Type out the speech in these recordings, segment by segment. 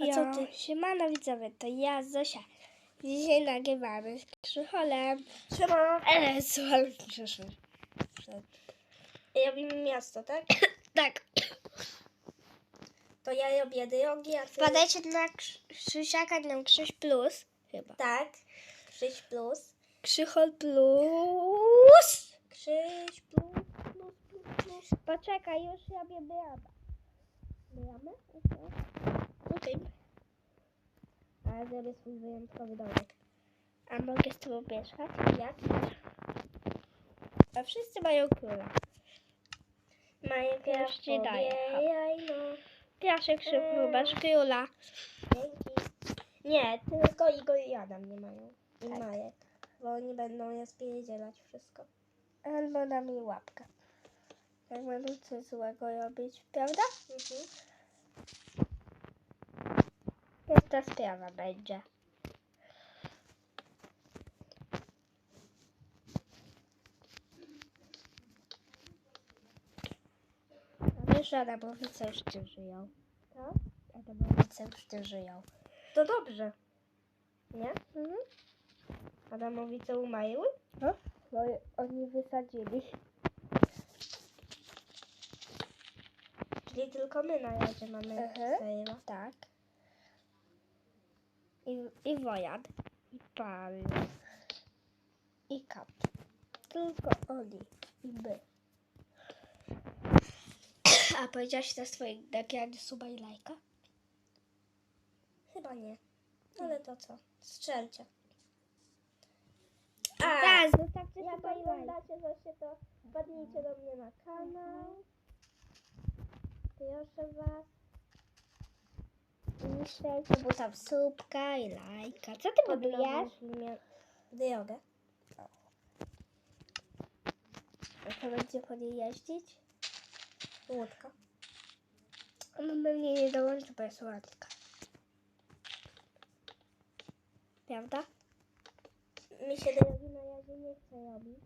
A co ty? Siemano widzowie, to ja Zosia. Dzisiaj nagrywamy z Krzycholem. Siema. Ale słuchaj, przyszły. Robimy miasto, tak? Tak. To ja robię drogi, a ty... Wpadajcie na Krz- Krzysiaka na Krzyś Plus. Chyba. Tak. Krzyś plus. Krzychol Plus. Krzyś plus, plus, plus, plus. Poczekaj, już robię brama. Mamy? Okej. A ja zrobię swój wyjątkowy domek. A mogę z tobą mieszkać? Jak? A wszyscy mają króla. Ci daję. pobieraj, no. Proszę Krzychu, masz króla. Dzięki. Nie, tylko Igor i Adam nie mają. I Tak. Marek. Bo oni będą je spierdzielać wszystko. Albo na mi łapkę. Jak będą coś złego robić, prawda? Mhm. Jest ta sprawa będzie. Wiesz, że Adamowice nie żyją. Tak? Adamowice nie żyją. To dobrze. Nie? Mhm. Adamowice umarły? No, bo oni wysadzili. Czyli tylko my na razie mamy Mhm. Sejla. Tak. I, I Wojan. I Pan. I Kat. Tylko oni. I my. A powiedziałaś na swoim nagraniu suba i lajka? Chyba nie. Ale to co? Strzelcie. A, Tak, zostawcie jak suba i lajka. oglądacie właśnie to wpadnijcie do mnie na kanał. Proszę was. Śledźcie, bo tam subka i lajka. Co ty budujesz? Drogę. A to będzie po niej jeździć? Łódka. No pewnie nie dołączy, bo jest ładka. Prawda? Mi się drogi na razie nie chce robić.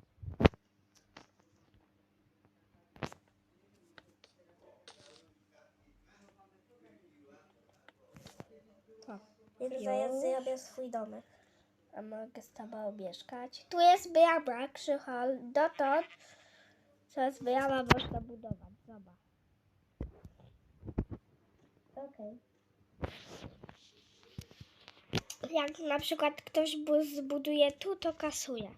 O. Więc Już. zaraz zrobię swój domek. A mogę z tobą mieszkać. Tu jest brama, Krzychol. Dotąd, co jest brama, można budować. Zobacz. Okej. Jak na przykład ktoś bu- zbuduje tu, to kasuje.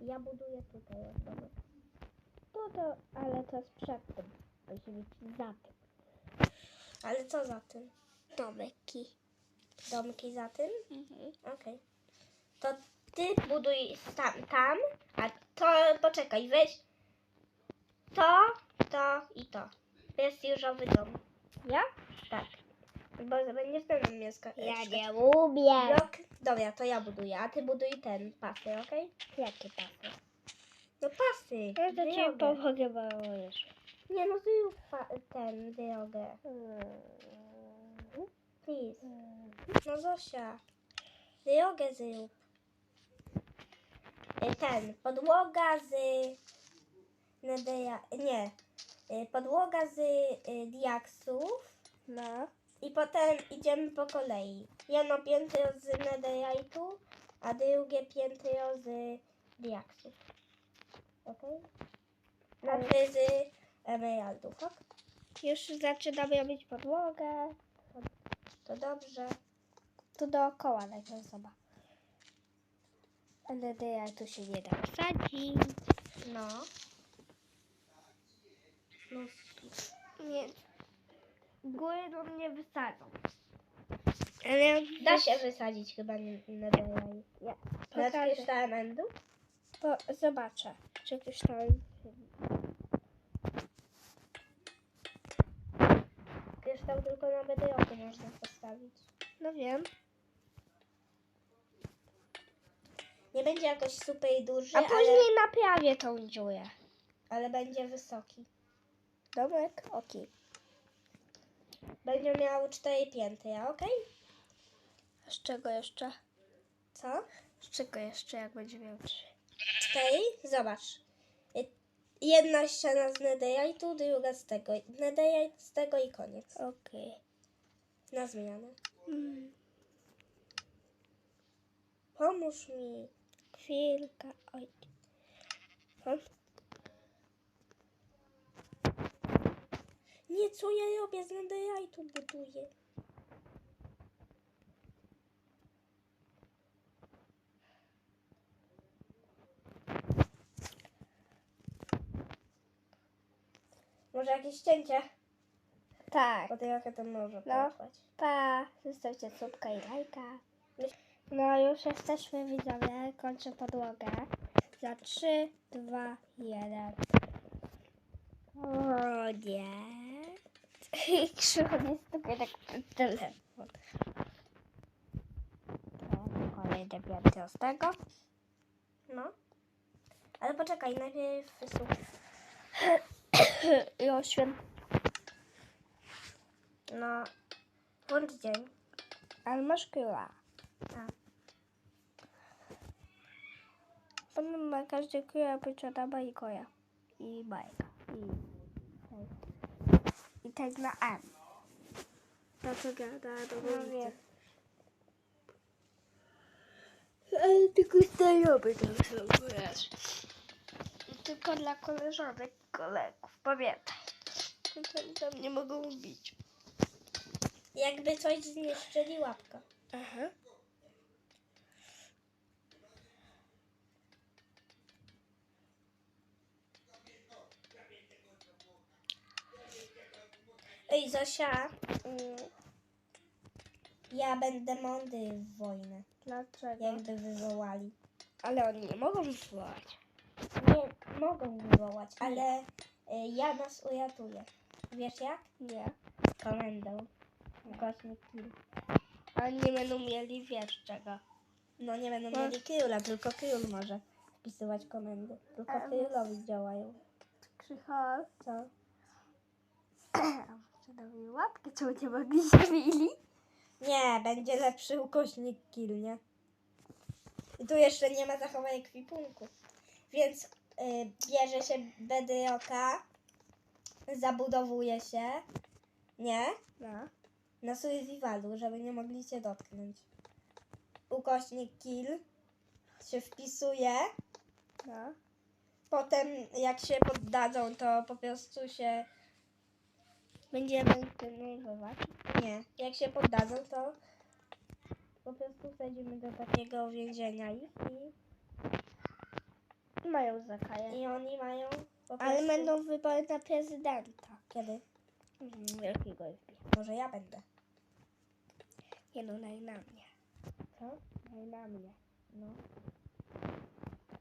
Ja buduję tutaj domek. Tu to, ale to jest przed tym. Być za tym. Ale co za tym? Domeki. Domki za tym? Mhm. Okej. To ty buduj tam, tam, a to poczekaj, weź to, to i to. To jest różowy dom. Ja? Tak. Bo będzie w tym mieszka. Ja nie lubię. Blok, dobra, to ja buduję, a ty buduj ten, pasy, okej? Jakie pasy? No pasy, to ci drogę. pomogę, bo już. Nie no, zrób pa- ten, drogę. Please. No Zosia, drogę zrób. Y, Ten, podłoga z nedeja, nie, y, podłoga z y, diaksów No. i potem idziemy po kolei. Jedno piętro z netherite'u, a drugie piętro z diaksów. Okej? Znaczy z emeraldów, tak? Już zaczynamy robić podłogę. To dobrze. Tu dookoła najpierw zobacz. Ja tu się nie da wsadzić. No. No, Nie. Góry do mnie wysadzą. Ale da się wysadzić chyba netherite. Ja Nad pokażę. kryształem endu? To zobaczę, czy ktoś tam... Tylko na bedrocku można postawić. No wiem. Nie będzie jakoś super duży, A ale, później naprawię tą dziurę. ale będzie wysoki. Domek? Okej. Będzie miał cztery piętra, okej? Z czego jeszcze? Co? Z czego jeszcze, jak będzie miał trzy? Cztery? Zobacz. Jedna ściana z netherite'u, druga z tego. Netherite z tego i koniec. Okej. Na zmianę. Mm, Pomóż mi. chwilkę. Oj. Hop. Nie, co ja robię z netherite'u buduję. Może jakieś cięcie? Tak. Bo trochę to może No. potrwać. Pa, zostawcie subka i lajka. No już jesteśmy widzowie, kończę podłogę. Za 3, 2, 1. O nie. Krzywo nie stukaj tak w telefon. To Kolejny piętro z tego. No. Ale poczekaj, najpierw wysłuch. I oświęt. No. Włącz dzień. Ale masz killa. Tak. Potem ma każdy killa posiada bajkoja. I bajka. I, I tak na M. To co gada, to No. Ale tylko znajomy to są. Tylko dla koleżanek, kolegów, pamiętaj. Tam, tam nie mogą bić. Jakby coś zniszczyli łapka. Aha. Ej, Zosia. Mm, ja będę mądry w wojnę. Dlaczego? Jakby wywołali. Ale oni nie mogą wywołać. Mogą wywołać, ale y, ja nas uratuję. Wiesz jak? Nie. Komendą. Kosmic Kill. Oni nie będą mieli wiesz czego. No nie będą No. mieli Kyula, tylko Kyul może wpisywać komendy. Tylko Kyulowi działają. Krzychol. Co? Przydał łapkę, czemu nie mogli się? Nie, będzie lepszy ukośnik kill, nie? I tu jeszcze nie ma zachowań ekwipunku. Więc bierze się bedrocka, zabudowuje się, nie? No. Na survivalu, żeby nie mogli cię dotknąć. Ukośnik kill się wpisuje, No. potem jak się poddadzą, to po prostu się... Będziemy trenować. Nie, jak się poddadzą, to po prostu wejdziemy do takiego więzienia ich I mają zakaję. I oni mają po Ale prostu- będą wybory na prezydenta. Kiedy? Mhm, Wielkiego FBI. Może ja będę. Nie no, daj na mnie. Co? Daj na mnie. No.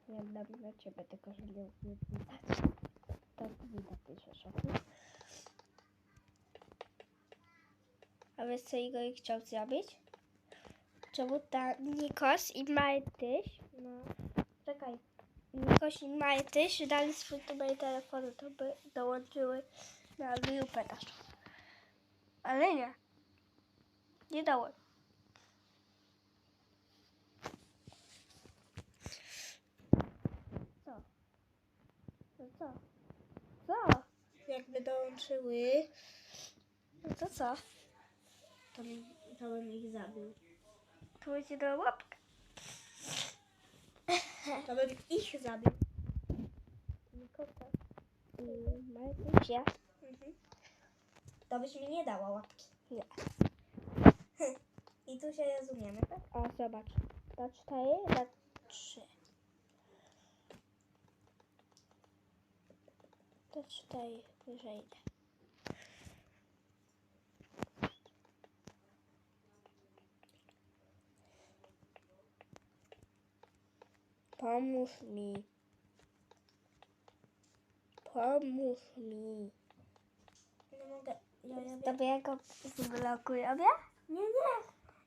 Ja dam na ciebie, tylko że nie umiem widać. To ty się szoku. A wiesz co Igor chciał zrobić? Czemu ta Nikos i Majtyś, No. Czekaj. Nikos i Majtyś dali swój numer telefonu, to by dołączyły na grupę naszą. Ale nie. Nie dało. Co? No co? Co? Jakby dołączyły, No to co? to, to bym ich zabił. Tu będzie do łapkę. To bym ich zabił. Nikosa. I Majtysia. Mhm. To byś mi nie dała łapki. Nie. I tu się rozumiemy, tak? O, zobacz. Na cztery, na trzy. To cztery, wyżej idę. Pomóż mi. Pomóż mi. Nie mogę. Ja robię... Tobie ja go zblokuję? Nie, nie.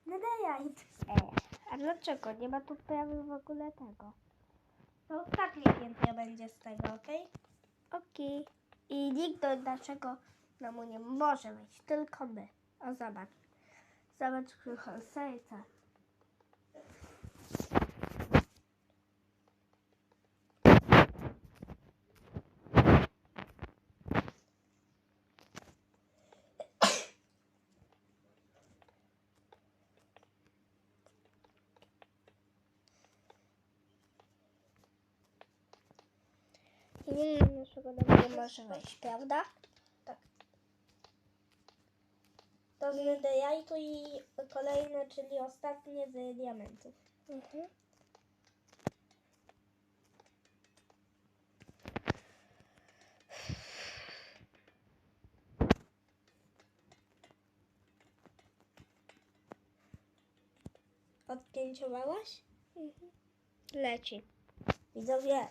Netherite. E, a dlaczego? Nie ma tu prawie w ogóle tego. To ostatnie piętro będzie z tego, okej? Okej. I nikt do naszego domu nie może wejść, tylko my. O, zobacz. Zobacz, Krychol, serca. Nikt do naszego domu nie może wejść, prawda? To z netherite'u i kolejne, czyli ostatnie z diamentów. Mhm. Odpięciowałaś? Leci. Widzowie,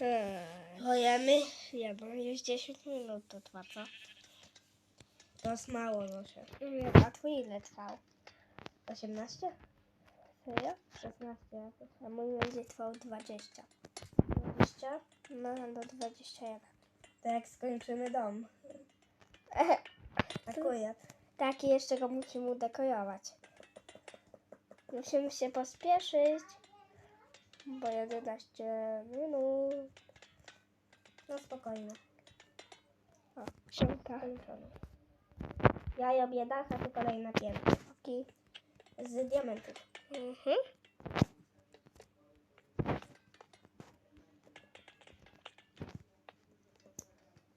Hmm. pojemy. Ja mam już 10 minut to trwa, co? To jest mało, Zosia. Nie, a twój ile trwał? 18? Serio? 16 jakoś. A mój będzie trwał 20. 20? No, do 21. To jak skończymy dom. Akurat. Tak, i jeszcze go musimy udekorować. Musimy się pospieszyć, bo 11 minut. No spokojnie. O, siemka. Ja robię dach, a ty kolejna piętro. Okej. Z diamentów. Mhm.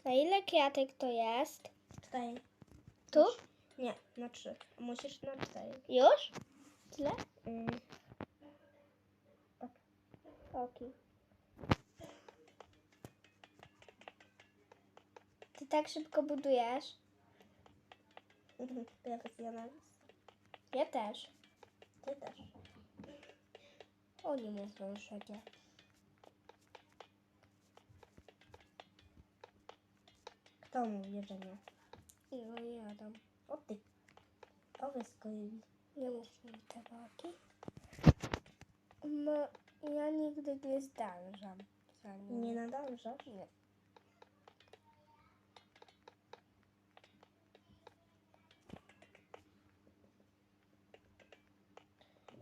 Na ile kwiatek to jest? Cztery. Tu? Nie, na trzy. Musisz na cztery. Już? Tyle? Mm. Okej. Ty tak szybko budujesz? Profesjonalist. Ja też. Ty też. Oni mówią, nie. Kto mówi, że nie? I oni jadą. O ty. O wy skoili. Nie mów mi tego, okej? No, ja nigdy nie zdążam. za. Nie nadążasz? Nie.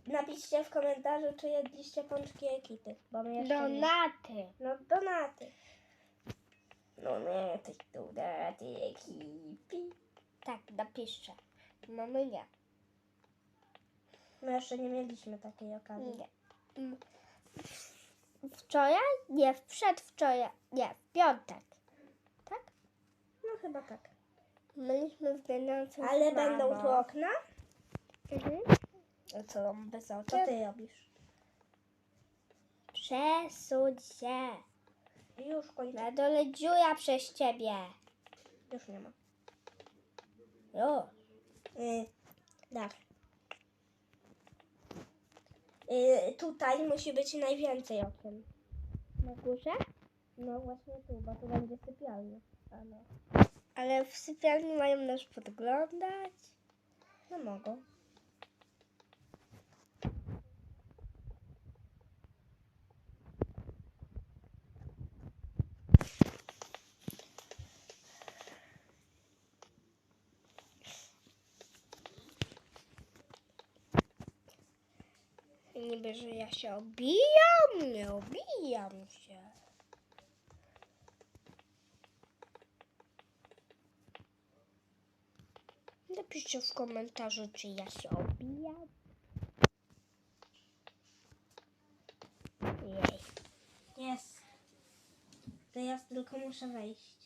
Napiszcie w komentarzu, czy jedliście pączki ekity. Bo my jeszcze nie. Donaty. No donaty. Donaty, donaty ekipy. Tak, napiszcie. No my nie. My jeszcze nie mieliśmy takiej okazji. Nie. Mm. Wczoraj? Nie, w przedwczoraj. Nie, w piątek. Tak? No chyba tak. Byliśmy w Biedronce Ale będą tu okna? Mhm. A co Co ty robisz? Przesuń się. Już kończę. Na dole dziura przez ciebie. Już nie ma. Już. Y, dach. Y, tutaj musi być najwięcej okien. Na górze? No właśnie tu, bo tu będzie sypialnia. Ale w sypialni mają nas podglądać. No mogą. Niby, że ja się obijam, nie obijam się. Napiszcie w komentarzu, czy ja się obijam. Jej. Jest. Teraz tylko muszę wejść.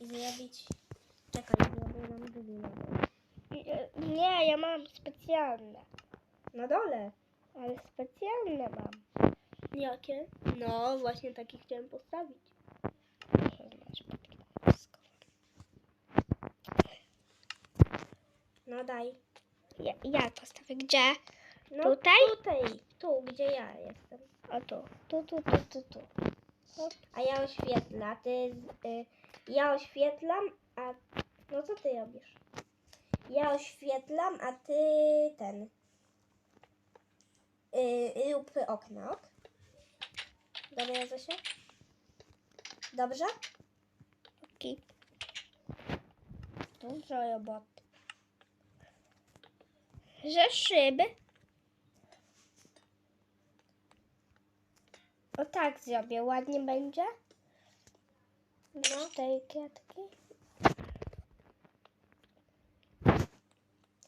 I zrobić... Czekaj, zrobię nam drugi Nie, ja mam specjalne. Na dole? Ale specjalne mam. Jakie? No, właśnie takie chciałem postawić. No daj. Ja, ja postawię gdzie? No Tutaj? Tutaj. Tu, gdzie ja jestem. O tu. Tu, tu, tu, tu, tu. A ja oświetla. Ty... Y, ja oświetlam, a... No co ty robisz? Ja oświetlam, a ty ten... Y, rób okna, ok? Dobra, Zosia? Dobrze? Okej. Dużo roboty. Że szyby. O tak zrobię. Ładnie będzie. No. Cztery kwiatki.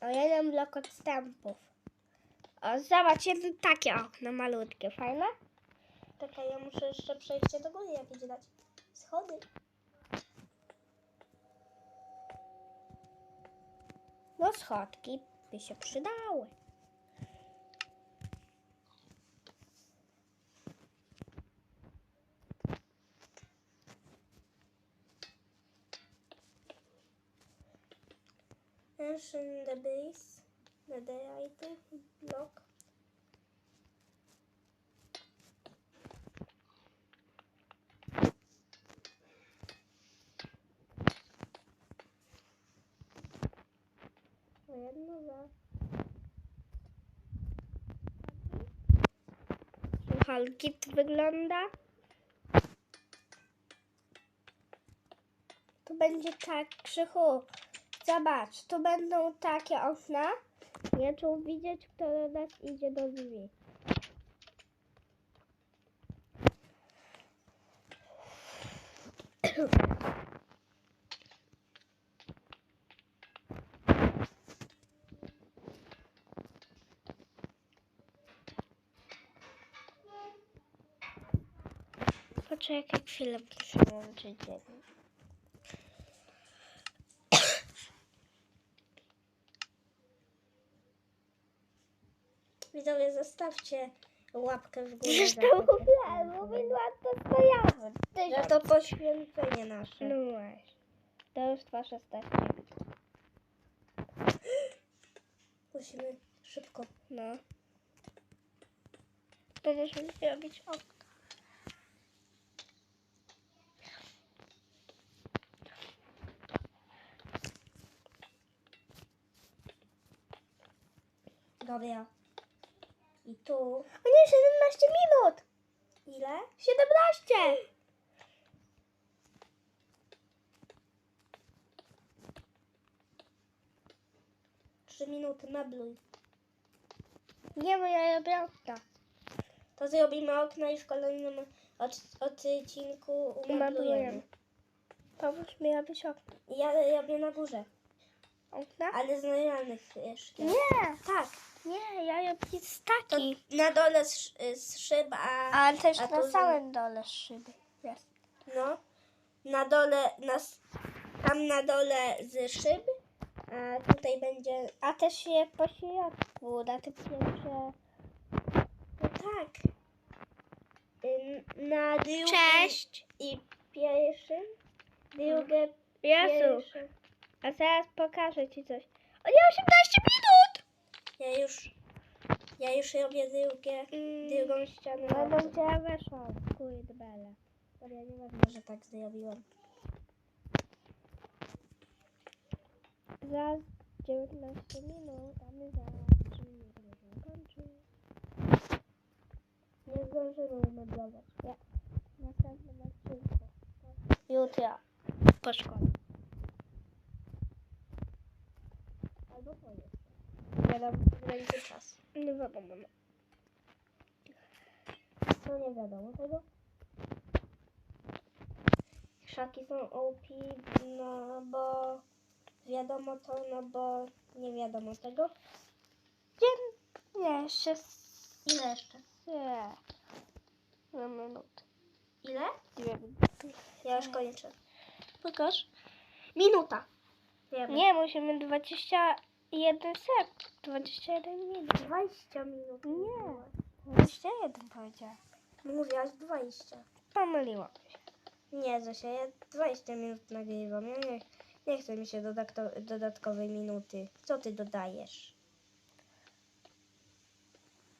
O, jeden blok odstępów. O, zobacz, jedno takie okno malutkie, fajne? Czekaj, ja muszę jeszcze przejście do góry jakieś dać. Schody. No schodki by się przydały. Ancient the base, item block. Jedno za. Halki to wygląda. Tu będzie tak, Krzychu. Zobacz, tu będą takie okna. Ja tu widzieć, kto do nas idzie do drzwi. Poczekaj chwilę, włączyć jeden. Widzowie, zostawcie łapkę w górę. Zresztą za to. mówiłam, mówiłam to stojawy. Że to poświęcenie nasze. No właśnie. To już twarz ostatnia. Musimy szybko. No. To musimy zrobić okno. Dobra. I tu. O nie, 17 minut! Ile? 17! Trzy minuty mebluj. Nie, bo ja robię okna. To zrobimy okna i w kolejnym od- odcinku umeblujemy. Umeblujemy. Pomóż mi robić okna. Ja robię na górze, Okna? ale z normalnych szkieł. Nie! Tak, Nie, ja robię to staki. na dole z, sz- z szyb, a Ale też a na samym dole szyby. Jest. no, na dole, na, s- tam na dole z szyb, a tutaj będzie, A też je po środku, na tym piętrze. no tak, Ym, na drugim Cześć! i pierwszym, drugie, Jezu, pierwsze. a zaraz pokażę ci coś. O nie, 18 minut! Ja już, ja już robię drugie, Mm. drugą ścianę. No dół. gdzie weszłam? Kurde bele. Dobra, nieważne, że tak zrobiłam. Za 19 minut, a my za 3 minuty kończyć. Nie zdążymy umeblować. Ja. Następnym odcinku. Jutro. Po szkole. Albo po jeszcze. Wiadomo, będzie czas. Nie wiadomo. No nie wiadomo tego. Krzaki są OP, no bo wiadomo to, no bo nie wiadomo tego. Nie, nie, jeszcze... Ile jeszcze? Nie. Na minut. Ile? Dwie minuty. Ja już kończę. Pokaż. Minuta. Wiemy. Nie, musimy 21 sekund. 21 minut. 20 minut. Nie. 21 powiedziałam. Mówiłaś 20. Pomyliłam się. Nie, Zosia, ja 20 minut nagrywam. Ja nie, nie chcę mi się dodatkowej minuty. Co ty dodajesz?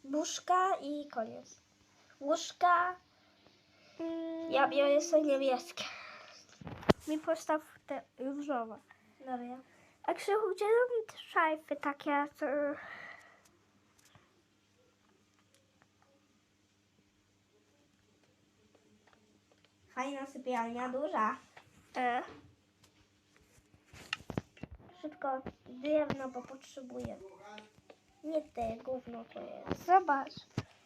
Łóżka i koniec. Łóżka, Mm, ja biorę sobie niebieskie. Mi postaw te różowe. Dobra. A Krzychu, gdzie są te szajfy takie, co... Fajna sypialnia, duża. E, Szybko drewno, bo potrzebuję. Nie te, gówno to jest. zobacz.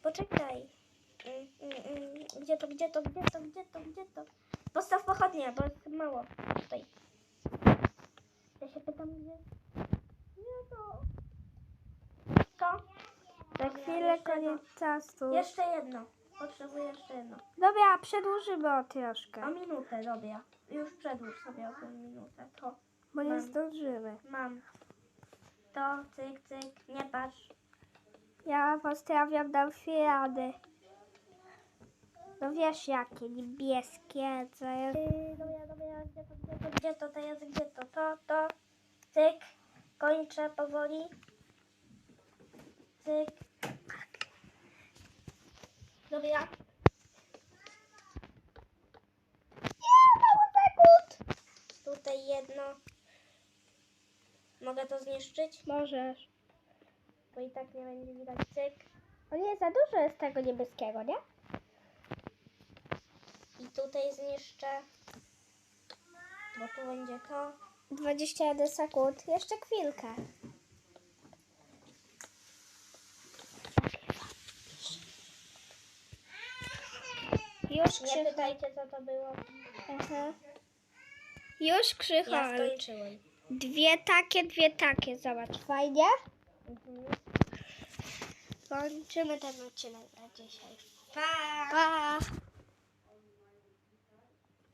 Poczekaj. Mm, mm, mm. Gdzie to, gdzie to, gdzie to, gdzie to, gdzie to? Postaw pochodnie, bo jest mało. Tutaj. Ja się pytam, gdzie... Nie to. To? Za chwilę koniec czasu. Jeszcze jedno. Potrzebuję jeszcze jedno. Dobra, przedłużymy o troszkę, O minutę robię. Już przedłuż sobie o tę minutę. To bo nie mam. zdążymy. mam. To, cyk, cyk, nie patrz. Ja pozdrawiam nam fiady. No wiesz jakie, niebieskie, co jest... Dobra, dobra, gdzie to, gdzie to, gdzie to, teraz gdzie to, to, to, cyk, kończę powoli, cyk, dobra. Tutaj jedno. Mogę to zniszczyć? Możesz. Bo i tak nie będzie widać, cyk. O nie, za dużo jest tego niebieskiego, nie? Tutaj zniszczę, bo tu będzie to. 21 sekund, jeszcze chwilkę. Już Nie krzycha. pytajcie, co to było. Aha. Już. Ja skończyłem. Dwie takie, dwie takie, zobacz, fajnie? Mhm. Kończymy ten odcinek na dzisiaj. Pa! Pa!